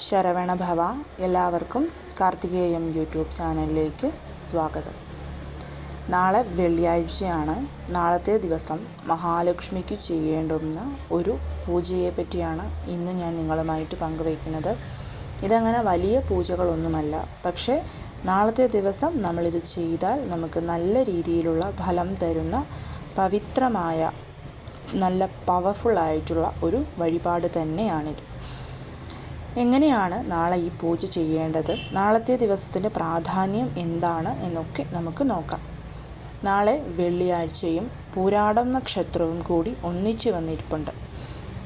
ശരവണ ഭവ എല്ലാവർക്കും കാർത്തികേയം യൂട്യൂബ് ചാനലിലേക്ക് സ്വാഗതം. നാളെ വെള്ളിയാഴ്ചയാണ്. നാളത്തെ ദിവസം മഹാലക്ഷ്മിക്ക് ചെയ്യേണ്ടുന്ന ഒരു പൂജയെ പറ്റിയാണ് ഇന്ന് ഞാൻ നിങ്ങളുമായിട്ട് പങ്കുവയ്ക്കുന്നത്. ഇതങ്ങനെ വലിയ പൂജകളൊന്നുമല്ല. പക്ഷേ നാളത്തെ ദിവസം നമ്മളിത് ചെയ്താൽ നമുക്ക് നല്ല രീതിയിലുള്ള ഫലം തരുന്ന പവിത്രമായ നല്ല പവർഫുൾ ആയിട്ടുള്ള ഒരു വഴിപാട് തന്നെയാണിത്. എങ്ങനെയാണ് നാളെ ഈ പൂജ ചെയ്യേണ്ടത്? നാളത്തെ ദിവസത്തിന്റെ പ്രാധാന്യം എന്താണ് എന്നൊക്കെ നമുക്ക് നോക്കാം. നാളെ വെള്ളിയാഴ്ചയും പൂരാടം നക്ഷത്രവും കൂടി ഒന്നിച്ചു വന്നിരിപ്പുണ്ട്.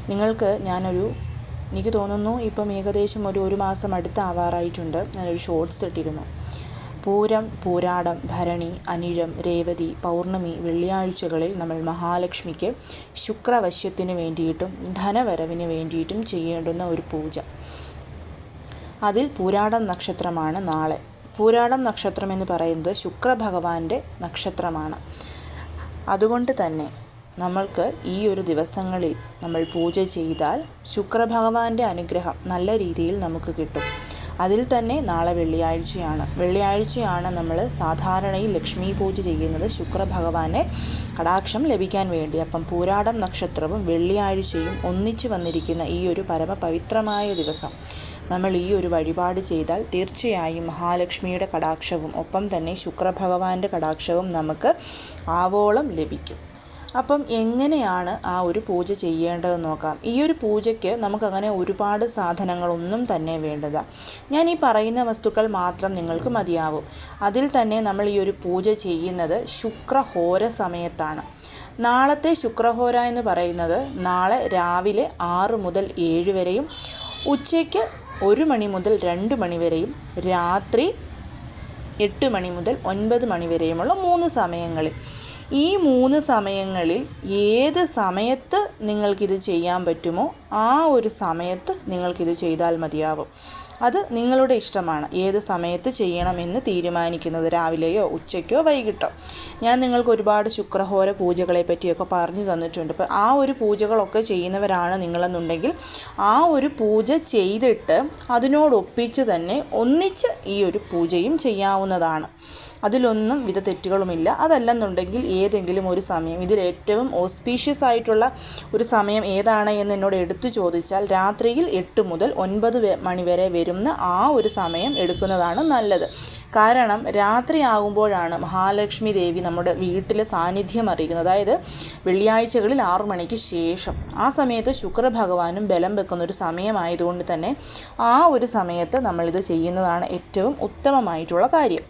നിങ്ങൾക്ക് ഞാനൊരു എനിക്ക് തോന്നുന്നു ഇപ്പം ഏകദേശം ഒരു ഒരു മാസം അടുത്താവാറായിട്ടുണ്ട്. ഞാനൊരു ഷോർട്സ് ഇട്ടിരുന്നു. പൂരം പൂരാടം ഭരണി അനിഴം രേവതി പൗർണമി വെള്ളിയാഴ്ചകളിൽ നമ്മൾ മഹാലക്ഷ്മിക്ക് ശുക്രവശ്യത്തിന് വേണ്ടിയിട്ടും ധനവരവിന് വേണ്ടിയിട്ടും ചെയ്യേണ്ടുന്ന ഒരു പൂജ. അതിൽ പൂരാടം നക്ഷത്രമാണ് നാളെ. പൂരാടം നക്ഷത്രം എന്ന് പറയുന്നത് ശുക്രഭഗവാന്റെ നക്ഷത്രമാണ്. അതുകൊണ്ട് തന്നെ നമ്മൾക്ക് ഈ ഒരു ദിവസങ്ങളിൽ നമ്മൾ പൂജ ചെയ്താൽ ശുക്രഭഗവാന്റെ അനുഗ്രഹം നല്ല രീതിയിൽ നമുക്ക് കിട്ടും. അതിൽ തന്നെ നാളെ വെള്ളിയാഴ്ചയാണ്. വെള്ളിയാഴ്ചയാണ് നമ്മൾ സാധാരണയിൽ ലക്ഷ്മി പൂജ ചെയ്യുന്നത്. ശുക്രഭഗവാനെ കടാക്ഷം ലഭിക്കാൻ വേണ്ടി. അപ്പം പൂരാടം നക്ഷത്രവും വെള്ളിയാഴ്ചയും ഒന്നിച്ചു വന്നിരിക്കുന്ന ഈ ഒരു പരമപവിത്രമായ ദിവസം നമ്മൾ ഈ ഒരു വഴിപാട് ചെയ്താൽ തീർച്ചയായും മഹാലക്ഷ്മിയുടെ കടാക്ഷവും ഒപ്പം തന്നെ ശുക്രഭഗവാന്റെ കടാക്ഷവും നമുക്ക് ആവോളം ലഭിക്കും. അപ്പം എങ്ങനെയാണ് ആ ഒരു പൂജ ചെയ്യേണ്ടതെന്ന് നോക്കാം. ഈ ഒരു പൂജയ്ക്ക് നമുക്കങ്ങനെ ഒരുപാട് സാധനങ്ങളൊന്നും തന്നെ വേണ്ടത്. ഞാൻ ഈ പറയുന്ന വസ്തുക്കൾ മാത്രം നിങ്ങൾക്ക് മതിയാവും. അതിൽ തന്നെ നമ്മൾ ഈ ഒരു പൂജ ചെയ്യുന്നത് ശുക്രഹോര സമയത്താണ്. നാളത്തെ ശുക്രഹോര എന്ന് പറയുന്നത് നാളെ രാവിലെ ആറ് മുതൽ ഏഴ് വരെയും ഉച്ചയ്ക്ക് ഒരു മണി മുതൽ രണ്ട് മണി വരെയും രാത്രി എട്ട് മണി മുതൽ ഒൻപത് മണി വരെയുമുള്ള മൂന്ന് സമയങ്ങളിൽ. ഈ മൂന്ന് സമയങ്ങളിൽ ഏത് സമയത്ത് നിങ്ങൾക്കിത് ചെയ്യാൻ പറ്റുമോ ആ ഒരു സമയത്ത് നിങ്ങൾക്കിത് ചെയ്താൽ മതിയാവും. അത് നിങ്ങളുടെ ഇഷ്ടമാണ്. ഏത് സമയത്ത് ചെയ്യണമെന്ന് തീരുമാനിക്കുന്നത്? രാവിലെയോ ഉച്ചയ്ക്കോ വൈകിട്ടോ? ഞാൻ നിങ്ങൾക്ക് ഒരുപാട് ശുക്രഹോര പൂജകളെ പറ്റിയൊക്കെ പറഞ്ഞു തന്നിട്ടുണ്ട്. അപ്പോൾ ആ ഒരു പൂജകളൊക്കെ ചെയ്യുന്നവരാണ് നിങ്ങളെന്നുണ്ടെങ്കിൽ ആ ഒരു പൂജ ചെയ്തിട്ട് അതിനോടൊപ്പിച്ച് തന്നെ ഒന്നിച്ച് ഈ ഒരു പൂജയും ചെയ്യാവുന്നതാണ്. അതിലൊന്നും വിധ തെറ്റുകളുമില്ല. അതല്ലെന്നുണ്ടെങ്കിൽ ഏതെങ്കിലും ഒരു സമയം ഇതിൽ ഏറ്റവും ഓസ്പീഷ്യസ് ആയിട്ടുള്ള ഒരു സമയം ഏതാണ് എന്ന് എന്നോട് എടുത്തു ചോദിച്ചാൽ രാത്രിയിൽ എട്ട് മുതൽ ഒൻപത് മണിവരെ വരുന്ന ആ ഒരു സമയം എടുക്കുന്നതാണ് നല്ലത്. കാരണം രാത്രിയാകുമ്പോഴാണ് മഹാലക്ഷ്മി ദേവി നമ്മുടെ വീട്ടിലെ സാന്നിധ്യം അറിയിക്കുന്നത് അതായത് വെള്ളിയാഴ്ചകളിൽ ആറു മണിക്ക് ശേഷം. ആ സമയത്ത് ശുക്രഭഗവാനും ബലം വെക്കുന്ന ഒരു സമയമായതുകൊണ്ട് തന്നെ ആ ഒരു സമയത്ത് നമ്മളിത് ചെയ്യുന്നതാണ് ഏറ്റവും ഉത്തമമായിട്ടുള്ള കാര്യം.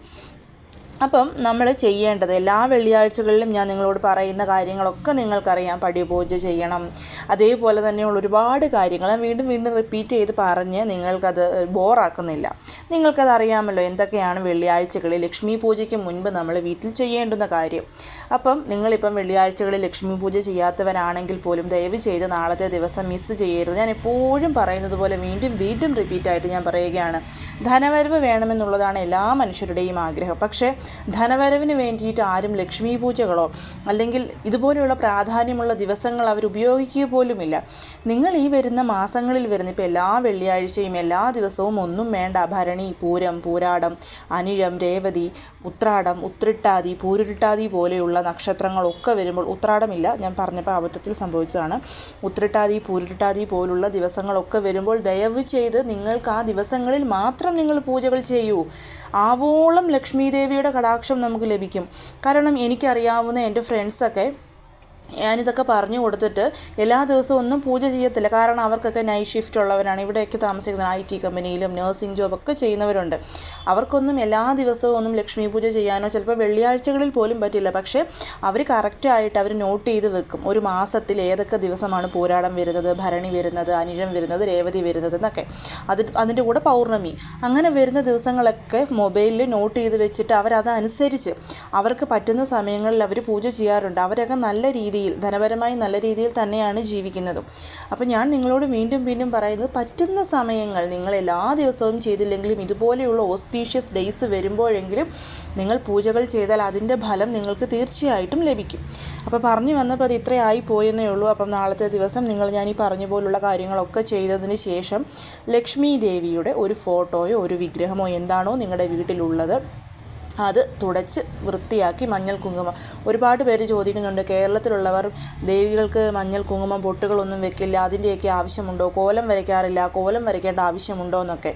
അപ്പം നമ്മൾ ചെയ്യേണ്ടത് എല്ലാ വെള്ളിയാഴ്ചകളിലും ഞാൻ നിങ്ങളോട് പറയുന്ന കാര്യങ്ങളൊക്കെ നിങ്ങൾക്കറിയാം. പടിപൂജ ചെയ്യണം. അതേപോലെ തന്നെയുള്ള ഒരുപാട് കാര്യങ്ങൾ വീണ്ടും വീണ്ടും റിപ്പീറ്റ് ചെയ്ത് പറഞ്ഞ് നിങ്ങൾക്കത് ബോറാക്കുന്നില്ല. നിങ്ങൾക്കത് അറിയാമല്ലോ എന്തൊക്കെയാണ് വെള്ളിയാഴ്ചകളിൽ ലക്ഷ്മി പൂജയ്ക്ക് മുൻപ് നമ്മൾ വീട്ടിൽ ചെയ്യേണ്ടുന്ന കാര്യം. അപ്പം നിങ്ങളിപ്പം വെള്ളിയാഴ്ചകളിൽ ലക്ഷ്മി പൂജ ചെയ്യാത്തവരാണെങ്കിൽ പോലും ദയവ് ചെയ്ത് നാളത്തെ ദിവസം മിസ്സ് ചെയ്യരുത്. ഞാൻ എപ്പോഴും പറയുന്നത് പോലെ വീണ്ടും വീണ്ടും റിപ്പീറ്റായിട്ട് ഞാൻ പറയുകയാണ്. ധനവരവ് വേണമെന്നുള്ളതാണ് എല്ലാ മനുഷ്യരുടെയും ആഗ്രഹം. പക്ഷേ ധനവരവിന് വേണ്ടിയിട്ട് ആരും ലക്ഷ്മി പൂജകളോ അല്ലെങ്കിൽ ഇതുപോലെയുള്ള പ്രാധാന്യമുള്ള ദിവസങ്ങൾ അവർ ഉപയോഗിക്കുക പോലുമില്ല. നിങ്ങൾ ഈ വരുന്ന മാസങ്ങളിൽ വരുന്ന ഇപ്പോൾ എല്ലാ വെള്ളിയാഴ്ചയും എല്ലാ ദിവസവും ഒന്നും വേണ്ട. ഭരണി പൂരം പൂരാടം അനിഴം രേവതി ഉത്രാടം ഉത്രിട്ടാതി പൂരുരുട്ടാതി പോലെയുള്ള നക്ഷത്രങ്ങളൊക്കെ വരുമ്പോൾ ഉത്രാടമില്ല. ഞാൻ പറഞ്ഞപ്പോൾ അബദ്ധത്തിൽ സംഭവിച്ചതാണ്. ഉത്രിട്ടാതി പൂരുരുട്ടാതി പോലുള്ള ദിവസങ്ങളൊക്കെ വരുമ്പോൾ ദയവ് ചെയ്ത് നിങ്ങൾക്ക് ആ ദിവസങ്ങളിൽ മാത്രം നിങ്ങൾ പൂജകൾ ചെയ്യൂ. ആവോളം ലക്ഷ്മി ദേവിയുടെ കടാക്ഷം നമുക്ക് ലഭിക്കും. കാരണം എനിക്കറിയാവുന്ന എന്റെ ഫ്രണ്ട്സൊക്കെ ഞാനിതൊക്കെ പറഞ്ഞു കൊടുത്തിട്ട് എല്ലാ ദിവസവും ഒന്നും പൂജ ചെയ്യത്തില്ല. കാരണം അവർക്കൊക്കെ നൈറ്റ് ഷിഫ്റ്റ് ഉള്ളവരാണ്. ഇവിടെയൊക്കെ താമസിക്കുന്നത് ഐ ടി കമ്പനിയിലും നഴ്സിംഗ് ജോബൊക്കെ ചെയ്യുന്നവരുണ്ട്. അവർക്കൊന്നും എല്ലാ ദിവസവും ഒന്നും ലക്ഷ്മി പൂജ ചെയ്യാനോ ചിലപ്പോൾ വെള്ളിയാഴ്ചകളിൽ പോലും പറ്റില്ല. പക്ഷേ അവർ കറക്റ്റായിട്ട് അവർ നോട്ട് ചെയ്ത് വെക്കും. ഒരു മാസത്തിൽ ഏതൊക്കെ ദിവസമാണ് പോരാടം വരുന്നത് ഭരണി വരുന്നത് അനിഴം വരുന്നത് രേവതി വരുന്നത് എന്നൊക്കെ. അത് അതിന്റെ കൂടെ പൗർണമി. അങ്ങനെ വരുന്ന ദിവസങ്ങളൊക്കെ മൊബൈലിൽ നോട്ട് ചെയ്ത് വെച്ചിട്ട് അവരതനുസരിച്ച് അവർക്ക് പറ്റുന്ന സമയങ്ങളിൽ അവർ പൂജ ചെയ്യാറുണ്ട്. അവരൊക്കെ നല്ല രീതിയിൽ രീതിയിൽ ധനപരമായി നല്ല രീതിയിൽ തന്നെയാണ് ജീവിക്കുന്നതും. അപ്പോൾ ഞാൻ നിങ്ങളോട് വീണ്ടും വീണ്ടും പറയുന്നത് പറ്റുന്ന സമയങ്ങൾ നിങ്ങൾ എല്ലാ ദിവസവും ചെയ്തില്ലെങ്കിലും ഇതുപോലെയുള്ള ഓസ്പീഷ്യസ് ഡേയ്സ് വരുമ്പോഴെങ്കിലും നിങ്ങൾ പൂജകൾ ചെയ്താൽ അതിന്റെ ഫലം നിങ്ങൾക്ക് തീർച്ചയായിട്ടും ലഭിക്കും. അപ്പോൾ പറഞ്ഞു വന്നപ്പോൾ അത് ഇത്രയായി പോയെന്നേ ഉള്ളൂ. അപ്പം നാളത്തെ ദിവസം നിങ്ങൾ ഞാൻ ഈ പറഞ്ഞ പോലുള്ള കാര്യങ്ങളൊക്കെ ചെയ്തതിന് ശേഷം ലക്ഷ്മി ദേവിയുടെ ഒരു ഫോട്ടോയോ ഒരു വിഗ്രഹമോ എന്താണോ നിങ്ങളുടെ വീട്ടിലുള്ളത് അത് തുടച്ച് വൃത്തിയാക്കി മഞ്ഞൾ കുങ്കുമം. ഒരുപാട് പേര് ചോദിക്കുന്നുണ്ട് കേരളത്തിലുള്ളവർ ദേവികൾക്ക് മഞ്ഞൾ കുങ്കുമം പൊട്ടുകളൊന്നും വെക്കില്ല അതിന്റെയൊക്കെ ആവശ്യമുണ്ടോ? കോലം വരയ്ക്കാറില്ല കോലം വരയ്ക്കേണ്ട ആവശ്യമുണ്ടോ എന്നൊക്കെ.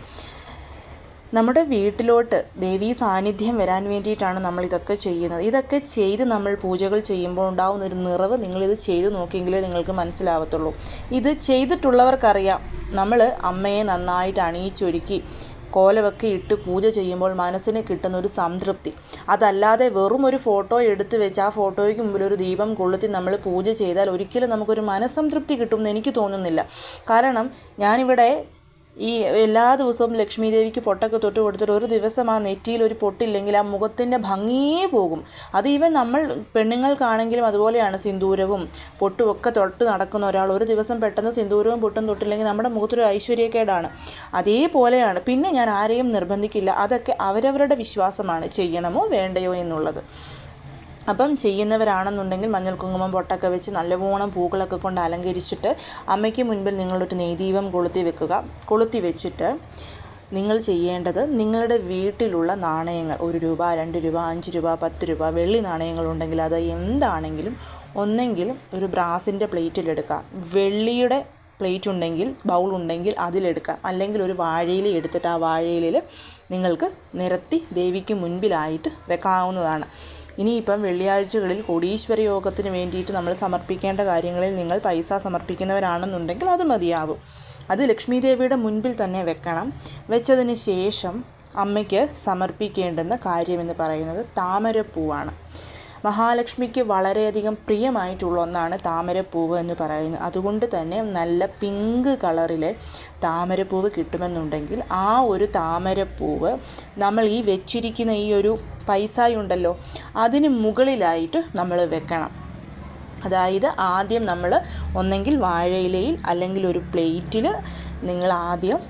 നമ്മുടെ വീട്ടിലോട്ട് ദേവീ സാന്നിധ്യം വരാൻ വേണ്ടിയിട്ടാണ് നമ്മൾ ഇതൊക്കെ ചെയ്യുന്നത്. ഇതൊക്കെ ചെയ്ത് നമ്മൾ പൂജകൾ ചെയ്യുമ്പോൾ ഉണ്ടാകുന്ന ഒരു നിറവ് നിങ്ങളിത് ചെയ്തു നോക്കിയെങ്കിലേ നിങ്ങൾക്ക് മനസ്സിലാവത്തുള്ളൂ. ഇത് ചെയ്തിട്ടുള്ളവർക്കറിയാം നമ്മൾ അമ്മയെ നന്നായിട്ട് അണിയിച്ചൊരുക്കി കോലമൊക്കെ ഇട്ട് പൂജ ചെയ്യുമ്പോൾ മനസ്സിന് കിട്ടുന്ന ഒരു സംതൃപ്തി. അതല്ലാതെ വെറും ഒരു ഫോട്ടോ എടുത്തു വെച്ച് ആ ഫോട്ടോയ്ക്ക് മുമ്പിൽ ഒരു ദീപം കൊളുത്തി നമ്മൾ പൂജ ചെയ്താൽ ഒരിക്കലും നമുക്കൊരു മനസ്സംതൃപ്തി കിട്ടുമെന്ന് എനിക്ക് തോന്നുന്നില്ല. കാരണം ഞാനിവിടെ ഈ എല്ലാ ദിവസവും ലക്ഷ്മി ദേവിക്ക് പൊട്ടൊക്കെ തൊട്ട് കൊടുത്തിട്ട് ഒരു ദിവസം ആ നെറ്റിയിൽ ഒരു പൊട്ടില്ലെങ്കിൽ ആ മുഖത്തിന്റെ ഭംഗിയേ പോകും. അത് ഈവൻ നമ്മൾ പെണ്ണുങ്ങൾക്കാണെങ്കിലും അതുപോലെയാണ് സിന്ദൂരവും പൊട്ടും ഒക്കെ തൊട്ട് നടക്കുന്ന ഒരാൾ ഒരു ദിവസം പെട്ടെന്ന് സിന്ദൂരവും പൊട്ടും തൊട്ടില്ലെങ്കിൽ നമ്മുടെ മുഖത്തൊരു ഐശ്വര്യക്കേടാണ്. അതേപോലെയാണ് പിന്നെ ഞാൻ ആരെയും നിർബന്ധിക്കില്ല. അതൊക്കെ അവരവരുടെ വിശ്വാസമാണ്. ചെയ്യണമോ വേണ്ടയോ എന്നുള്ളത്. അപ്പം ചെയ്യുന്നവരാണെന്നുണ്ടെങ്കിൽ മഞ്ഞൾ കുങ്കുമം പൊട്ടൊക്കെ വെച്ച് നല്ലവണ്ണം പൂക്കളൊക്കെ കൊണ്ട് അലങ്കരിച്ചിട്ട് അമ്മയ്ക്ക് മുൻപിൽ നിങ്ങളൊരു നെയ്ദീപം കൊളുത്തി വെക്കുക. കൊളുത്തി വെച്ചിട്ട് നിങ്ങൾ ചെയ്യേണ്ടത് നിങ്ങളുടെ വീട്ടിലുള്ള നാണയങ്ങൾ ഒരു രൂപ രണ്ട് രൂപ അഞ്ച് രൂപ പത്ത് രൂപ വെള്ളി നാണയങ്ങൾ ഉണ്ടെങ്കിൽ അത് എന്താണെങ്കിലും ഒന്നെങ്കിലും ഒരു ബ്രാസിന്റെ പ്ലേറ്റിലെടുക്കുക വെള്ളിയുടെ പ്ലേറ്റ് ഉണ്ടെങ്കിൽ ബൗൾ ഉണ്ടെങ്കിൽ അതിലെടുക്കാം. അല്ലെങ്കിൽ ഒരു വാഴയില എടുത്തിട്ട് ആ വാഴയിലയിൽ നിങ്ങൾക്ക് നിരത്തി ദേവിക്ക് മുൻപിലായിട്ട് വെക്കാവുന്നതാണ്. ഇനിയിപ്പം വെള്ളിയാഴ്ചകളിൽ കോടീശ്വര യോഗത്തിന് വേണ്ടിയിട്ട് നമ്മൾ സമർപ്പിക്കേണ്ട കാര്യങ്ങളിൽ നിങ്ങൾ പൈസ സമർപ്പിക്കുന്നവരാണെന്നുണ്ടെങ്കിൽ അത് മതിയാവും. അത് ലക്ഷ്മി ദേവിയുടെ മുൻപിൽ തന്നെ വെക്കണം. വെച്ചതിന് ശേഷം അമ്മയ്ക്ക് സമർപ്പിക്കേണ്ടുന്ന കാര്യമെന്ന് പറയുന്നത് താമരപ്പൂവാണ്. മഹാലക്ഷ്മിക്ക് വളരെയധികം പ്രിയമായിട്ടുള്ള ഒന്നാണ് താമരപ്പൂവ് എന്ന് പറയുന്നത്. അതുകൊണ്ട് തന്നെ നല്ല പിങ്ക് കളറിലെ താമരപ്പൂവ് കിട്ടുമെന്നുണ്ടെങ്കിൽ ആ ഒരു താമരപ്പൂവ് നമ്മൾ ഈ വെച്ചിരിക്കുന്ന ഈ ഒരു പൈസയുണ്ടല്ലോ അതിന് മുകളിലായിട്ട് നമ്മൾ വെക്കണം. അതായത് ആദ്യം നമ്മൾ ഒന്നെങ്കിൽ വാഴയിലയിൽ അല്ലെങ്കിൽ ഒരു പ്ലേറ്റിൽ നിങ്ങൾ ആദ്യം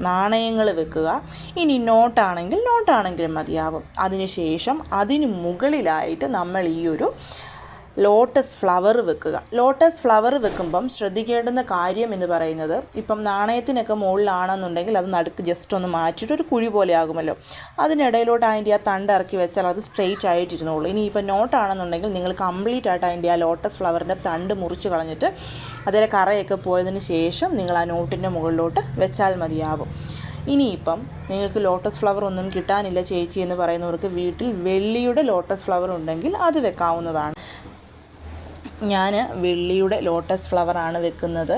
നാണയങ്ങൾ വെക്കുക. ഇനി നോട്ടാണെങ്കിൽ നോട്ടാണെങ്കിലും മതിയാവും. അതിനുശേഷം അതിന് മുകളിലായിട്ട് നമ്മൾ ഈ ഒരു ലോട്ടസ് ഫ്ലവർ വെക്കുക. ലോട്ടസ് ഫ്ലവർ വെക്കുമ്പം ശ്രദ്ധിക്കേണ്ടുന്ന കാര്യം എന്ന് പറയുന്നത് ഇപ്പം നാണയത്തിനൊക്കെ മുകളിലാണെന്നുണ്ടെങ്കിൽ അത് നടുക്ക് ജസ്റ്റ് ഒന്ന് മാറ്റിയിട്ട് ഒരു കുഴി പോലെ ആകുമല്ലോ. അതിനിടയിലോട്ട് അതിന്റെ ആ തണ്ട് ഇറക്കി വെച്ചാൽ അത് സ്ട്രെയിറ്റ് ആയിട്ടിരുന്നുള്ളൂ ഇനി ഇപ്പം നോട്ടാണെന്നുണ്ടെങ്കിൽ നിങ്ങൾ കംപ്ലീറ്റ് ആയിട്ട് അതിന്റെ ആ ലോട്ടസ് ഫ്ലവറിന്റെ തണ്ട് മുറിച്ച് കളഞ്ഞിട്ട് അതിലെ കറയൊക്കെ പോയതിന് ശേഷം നിങ്ങൾ ആ നോട്ടിന്റെ മുകളിലോട്ട് വെച്ചാൽ മതിയാവും. ഇനിയിപ്പം നിങ്ങൾക്ക് ലോട്ടസ് ഫ്ലവർ ഒന്നും കിട്ടാനില്ല ചേച്ചി എന്ന് പറയുന്നവർക്ക് വീട്ടിൽ വെള്ളിയുടെ ലോട്ടസ് ഫ്ലവർ ഉണ്ടെങ്കിൽ അത് വെക്കാവുന്നതാണ്. ഞാൻ വെള്ളിയുടെ ലോട്ടസ് ഫ്ലവറാണ് വെക്കുന്നത്.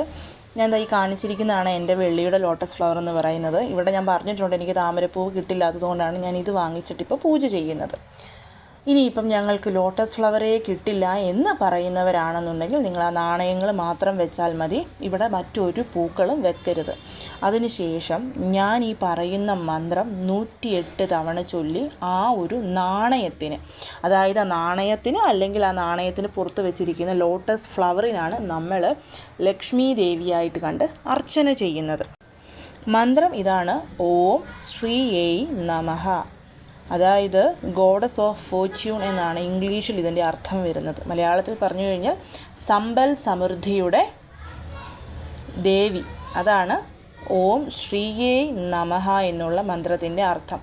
ഞാൻ ഈ കാണിച്ചിരിക്കുന്നതാണ് എന്റെ വെള്ളിയുടെ ലോട്ടസ് ഫ്ലവർ എന്ന് പറയുന്നത്. ഇവിടെ ഞാൻ പറഞ്ഞിട്ടുണ്ട് എനിക്ക് താമരപ്പൂവ് കിട്ടില്ലാത്തതുകൊണ്ടാണ് ഞാൻ ഇത് വാങ്ങിച്ചിട്ട് ഇപ്പോൾ പൂജ ചെയ്യുന്നത്. ഇനിയിപ്പം ഞങ്ങൾക്ക് ലോട്ടസ് ഫ്ലവറേ കിട്ടില്ല എന്ന് പറയുന്നവരാണെന്നുണ്ടെങ്കിൽ നിങ്ങൾ ആ നാണയങ്ങൾ മാത്രം വെച്ചാൽ മതി. ഇവിടെ മറ്റൊരു പൂക്കളും വെക്കരുത്. അതിനുശേഷം ഞാൻ ഈ പറയുന്ന മന്ത്രം നൂറ്റിയെട്ട് തവണ ചൊല്ലി ആ ഒരു നാണയത്തിന് അതായത് ആ നാണയത്തിന് അല്ലെങ്കിൽ ആ നാണയത്തിന് പുറത്ത് വെച്ചിരിക്കുന്ന ലോട്ടസ് ഫ്ലവറിനാണ് നമ്മൾ ലക്ഷ്മി ദേവിയായിട്ട് കണ്ട് അർച്ചന ചെയ്യുന്നത്. മന്ത്രം ഇതാണ് ഓം ശ്രീ നമഹ. നമഃ അതായത് ഗോഡസ് ഓഫ് ഫോർച്യൂൺ എന്നാണ് ഇംഗ്ലീഷിൽ ഇതിന്റെ അർത്ഥം വരുന്നത്. മലയാളത്തിൽ പറഞ്ഞു കഴിഞ്ഞാൽ സമ്പൽ സമൃദ്ധിയുടെ ദേവി. അതാണ് ഓം ശ്രീയേ നമഹ എന്നുള്ള മന്ത്രത്തിന്റെ അർത്ഥം.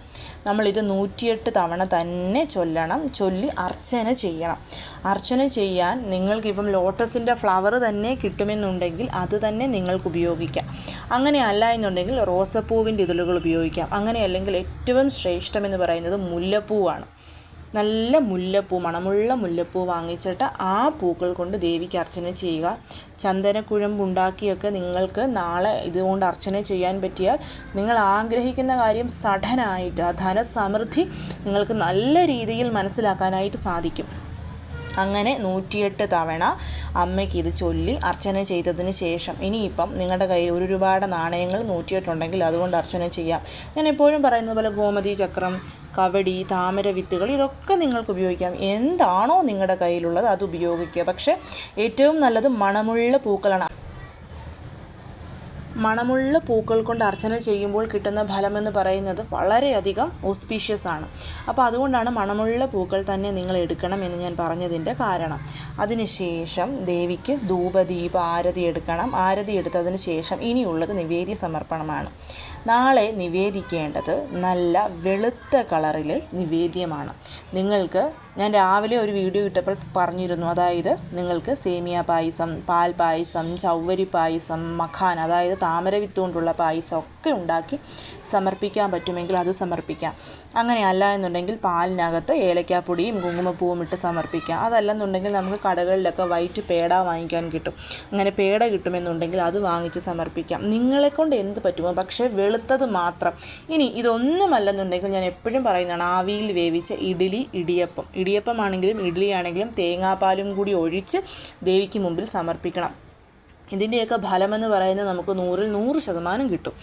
നമ്മളിത് നൂറ്റിയെട്ട് തവണ തന്നെ ചൊല്ലണം ചൊല്ലി അർച്ചന ചെയ്യണം. അർച്ചന ചെയ്യാൻ നിങ്ങൾക്കിപ്പം ലോട്ടസിന്റെ ഫ്ലവർ തന്നെ കിട്ടുമെന്നുണ്ടെങ്കിൽ അത് തന്നെ നിങ്ങൾക്ക് ഉപയോഗിക്കാം. അങ്ങനെ അല്ല എന്നുണ്ടെങ്കിൽ റോസപ്പൂവിന്റെ ഇതളുകൾ ഉപയോഗിക്കാം. അങ്ങനെ അല്ലെങ്കിൽ ഏറ്റവും ശ്രേഷ്ഠമെന്ന് പറയുന്നത് മുല്ലപ്പൂവാണ്. നല്ല മുല്ലപ്പൂ മണമുള്ള മുല്ലപ്പൂ വാങ്ങിച്ചിട്ട് ആ പൂക്കൾ കൊണ്ട് ദേവിക്ക് അർച്ചന ചെയ്യുക. ചന്ദനക്കുഴമ്പുണ്ടാക്കിയൊക്കെ നിങ്ങൾക്ക് നാളെ ഇതുകൊണ്ട് അർച്ചന ചെയ്യാൻ പറ്റിയാൽ നിങ്ങൾ ആഗ്രഹിക്കുന്ന കാര്യം സഡനായിട്ട് ആ ധനസമൃദ്ധി നിങ്ങൾക്ക് നല്ല രീതിയിൽ മനസ്സിലാക്കാനായിട്ട് സാധിക്കും. അങ്ങനെ നൂറ്റിയെട്ട് തവണ അമ്മയ്ക്ക് ഇത് ചൊല്ലി അർച്ചന ചെയ്തതിന് ശേഷം ഇനിയിപ്പം നിങ്ങളുടെ കയ്യിൽ ഒരു ഒരുപാട് നാണയങ്ങൾ നൂറ്റിയെട്ടുണ്ടെങ്കിൽ അതുകൊണ്ട് അർച്ചന ചെയ്യാം. ഞാൻ എപ്പോഴും പറയുന്നത് പോലെ ഗോമതി ചക്രം കവടി താമര വിത്തുകൾ ഇതൊക്കെ നിങ്ങൾക്ക് ഉപയോഗിക്കാം. എന്താണോ നിങ്ങളുടെ കയ്യിലുള്ളത് അത് ഉപയോഗിക്കുക. പക്ഷേ ഏറ്റവും നല്ലത് മണമുള്ള പൂക്കളാണ്. മണമുള്ള പൂക്കൾ കൊണ്ട് അർച്ചന ചെയ്യുമ്പോൾ കിട്ടുന്ന ഫലമെന്ന് പറയുന്നത് വളരെയധികം ഓസ്പീഷ്യസ് ആണ്. അപ്പോൾ അതുകൊണ്ടാണ് മണമുള്ള പൂക്കൾ തന്നെ നിങ്ങൾ എടുക്കണം എന്ന് ഞാൻ പറഞ്ഞതിന്റെ കാരണം. അതിനുശേഷം ദേവിക്ക് ധൂപദീപ ആരതി എടുക്കണം. ആരതി എടുത്തതിന് ശേഷം ഇനിയുള്ളത് നിവേദ്യ സമർപ്പണമാണ്. നാളെ നിവേദിക്കേണ്ടത് നല്ല വെളുത്ത കളറിലെ നിവേദ്യമാണ്. നിങ്ങൾക്ക് ഞാൻ രാവിലെ ഒരു വീഡിയോ ഇട്ടപ്പോൾ പറഞ്ഞിരുന്നു. അതായത് നിങ്ങൾക്ക് സേമിയ പായസം പാൽ പായസം ചൗവരി പായസം മഖാൻ അതായത് താമര വിത്ത് കൊണ്ടുള്ള പായസം ഒക്കെ ഉണ്ടാക്കി സമർപ്പിക്കാൻ പറ്റുമെങ്കിൽ അത് സമർപ്പിക്കാം. അങ്ങനെയല്ല എന്നുണ്ടെങ്കിൽ പാലിനകത്ത് ഏലക്കാപ്പൊടിയും കുങ്കുമപ്പൂവും ഇട്ട് സമർപ്പിക്കാം. അതല്ലെന്നുണ്ടെങ്കിൽ നമുക്ക് കടകളിലൊക്കെ വൈറ്റ് പേട വാങ്ങിക്കാൻ കിട്ടും. അങ്ങനെ പേട കിട്ടുമെന്നുണ്ടെങ്കിൽ അത് വാങ്ങിച്ച് സമർപ്പിക്കാം. നിങ്ങളെ കൊണ്ട് എന്ത് പറ്റുമോ പക്ഷേ വെളുത്തത് മാത്രം. ഇനി ഇതൊന്നുമല്ലെന്നുണ്ടെങ്കിൽ ഞാൻ എപ്പോഴും പറയുന്നതാണ് ആവിയിൽ വേവിച്ച ഇഡ്ഡലി ഇടിയപ്പം. ഇടിയപ്പമാണെങ്കിലും ഇഡ്ഡലി ആണെങ്കിലും തേങ്ങാപ്പാലും കൂടി ഒഴിച്ച് ദേവിക്ക് മുമ്പിൽ സമർപ്പിക്കണം. ഇതിന്റെയൊക്കെ ഫലമെന്ന് പറയുന്നത് നമുക്ക് നൂറിൽ നൂറ് ശതമാനം കിട്ടും.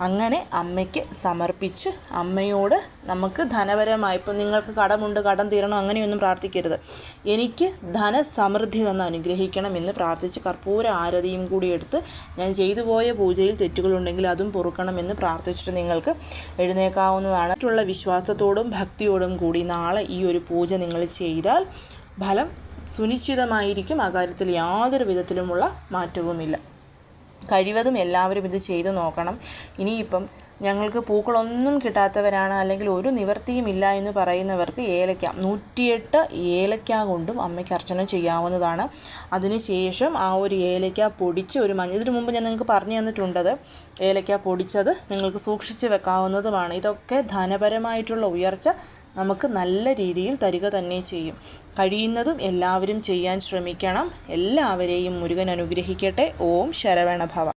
അങ്ങനെ അമ്മയ്ക്ക് സമർപ്പിച്ച്. അമ്മയോട് നമുക്ക് ധനപരമായി ഇപ്പം നിങ്ങൾക്ക് കടമുണ്ട് കടം തീരണം അങ്ങനെയൊന്നും പ്രാർത്ഥിക്കരുത്. എനിക്ക് ധനസമൃദ്ധി തന്ന് അനുഗ്രഹിക്കണം എന്ന് പ്രാർത്ഥിച്ച് കർപ്പൂര ആരതിയും കൂടി എടുത്ത് ഞാൻ ചെയ്തു പോയ പൂജയിൽ തെറ്റുകളുണ്ടെങ്കിൽ അതും പൊറുക്കണമെന്ന് പ്രാർത്ഥിച്ചിട്ട് നിങ്ങൾക്ക് എഴുന്നേക്കാവുന്നതാണ്. മറ്റുള്ള വിശ്വാസത്തോടും ഭക്തിയോടും കൂടി നാളെ ഈ ഒരു പൂജ നിങ്ങൾ ചെയ്താൽ ഫലം സുനിശ്ചിതമായിരിക്കും. അകാര്യത്തിൽ യാതൊരു വിധത്തിലുമുള്ള മാറ്റവുമില്ല. കഴിവതും എല്ലാവരും ഇത് ചെയ്തു നോക്കണം. ഇനിയിപ്പം ഞങ്ങൾക്ക് പൂക്കളൊന്നും കിട്ടാത്തവരാണ് അല്ലെങ്കിൽ ഒരു നിവർത്തിയും ഇല്ല എന്ന് പറയുന്നവർക്ക് ഏലക്ക നൂറ്റിയെട്ട് ഏലക്ക കൊണ്ടും അമ്മയ്ക്ക് അർച്ചന ചെയ്യാവുന്നതാണ്. അതിനുശേഷം ആ ഒരു ഏലക്ക പൊടിച്ച് ഒരു മഞ്ഞ ഇതിനു മുമ്പ് ഞാൻ നിങ്ങൾക്ക് പറഞ്ഞു തന്നിട്ടുണ്ടത്. ഏലക്ക പൊടിച്ചത് നിങ്ങൾക്ക് സൂക്ഷിച്ച് വെക്കാവുന്നതുമാണ്. ഇതൊക്കെ ധനപരമായിട്ടുള്ള ഉയർച്ച നമുക്ക് നല്ല രീതിയിൽ തരിക തന്നെ ചെയ്യും. കഴിയുന്നതും എല്ലാവരും ചെയ്യാൻ ശ്രമിക്കണം. എല്ലാവരെയും മുരുകൻ അനുഗ്രഹിക്കട്ടെ. ഓം ശരവണഭവ.